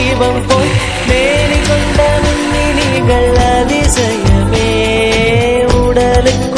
தீபம் போல் மேலி கொண்ட மின்னினிகள் அதிசயமே. உடலுக்கு